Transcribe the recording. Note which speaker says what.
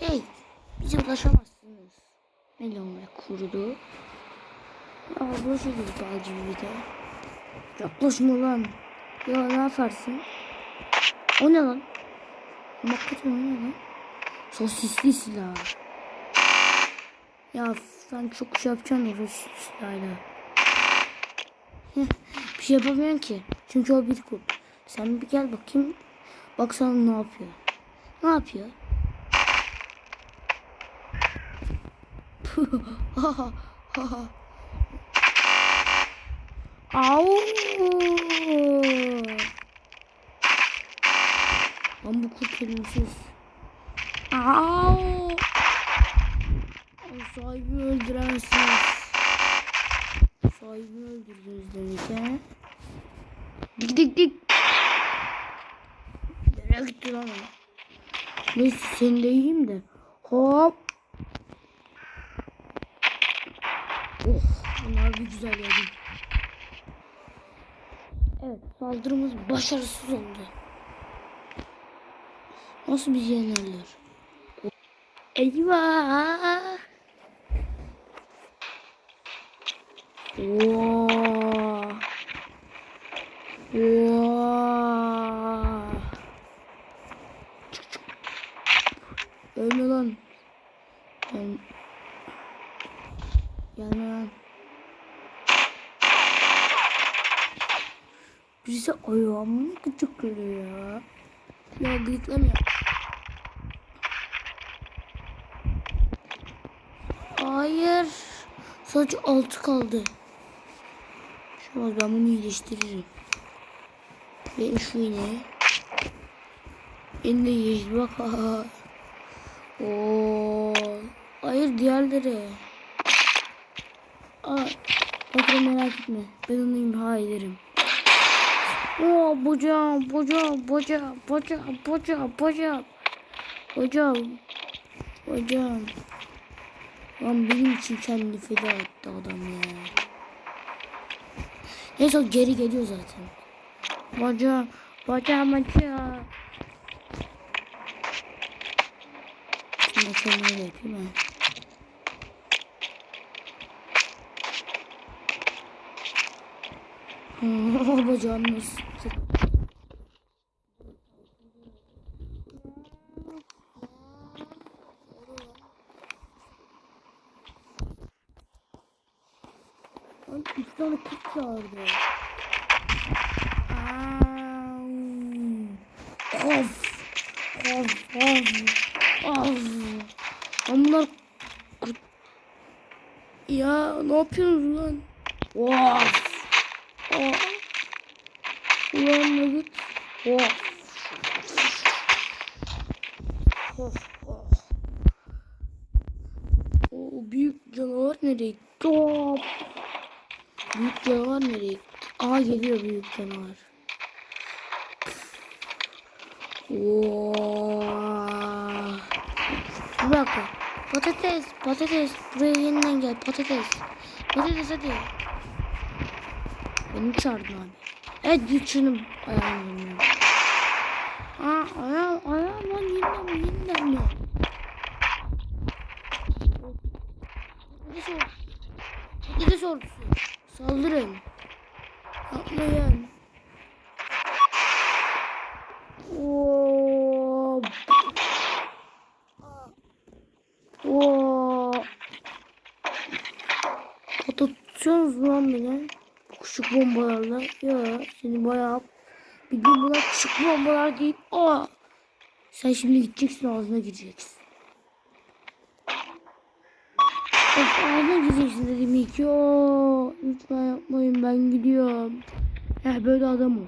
Speaker 1: Hey, bize ulaşamazsınız. Be kurudu. Ya ulaşıyoruz balcı bir de. Yaklaşma lan. Ya ne yaparsın? O ne lan? Hakikaten o ne lan? Sosisli silah. Ya sen çok şey yapacaksın ya sosisli silahla. Bir şey yapamıyorsun ki. Çünkü o bir kurt. Sen bir gel bakayım. Baksana ne yapıyor. Ne yapıyor? Au! Lan bu kurt ölümsüz. Au! Sahibini öldüremezsiniz. Sahibini öldürdünüz demek he. Dik dik dik. Nereye gitti lan o? Neyse seni de yiyeyim de. Hop. Bunlar bir güzel yedim. Evet saldırımız başarısız oldu. Nasıl bizi yenerler? Eyvah! Wow. Wow. Ölme lan. Gel. Gelme lan. Birisi ayağımı gıcıklıyor ya. Ya gıcıklama ya. Hayır. Sadece altı kaldı. Şu an ben bunu iyileştiririm. Benim şu iğneyi. Beni de iyileştir bak. Oo. Hayır diğerleri. Aa, bakın merak etme. Ben onu imha ederim. Oo, bocam, bocam, bocam, bocam, bocam, bocam. Hocam. Hocam. Lan benim için kendini feda etti adam ya. Neyse o geri geliyor zaten. Bacağım, bacağım acıyor. Şimdi kendime de yapayım ha. Bacağım nasıl? Tane kurt çağırdı. Of. Of. Of. Of. Lan. Ya ne yapıyorsunuz lan? Of. Ulan ne git. Of. Of. Of. O büyük canavar nereye gitti? Hop. Büyük canavar nereye gitti? Aa geliyor büyük canavar. Oo. Bir dakika. Patates, patates. Buraya yeniden gel. Patates. Patates hadi. Beni çağırdın abi. Evet güçünüm. Ayağım yeniden. Aa ayağım, ayağım lan yeniden? Yeniden mi? Patates oldu. Patates ordusu. Saldırın. Yapmayın. Oo. Oo. Patlatıyorsunuz lan beni. Küçük bombalarla. Ya seni bayağı bildiğin bunlar küçük bombalar değil. Aa. Sen şimdi gideceksin ağzına gireceksin. Of ağzına gireceksin dedim. Yo. Lütfen yapmayın ben gidiyorum. Heh böyle adam ol.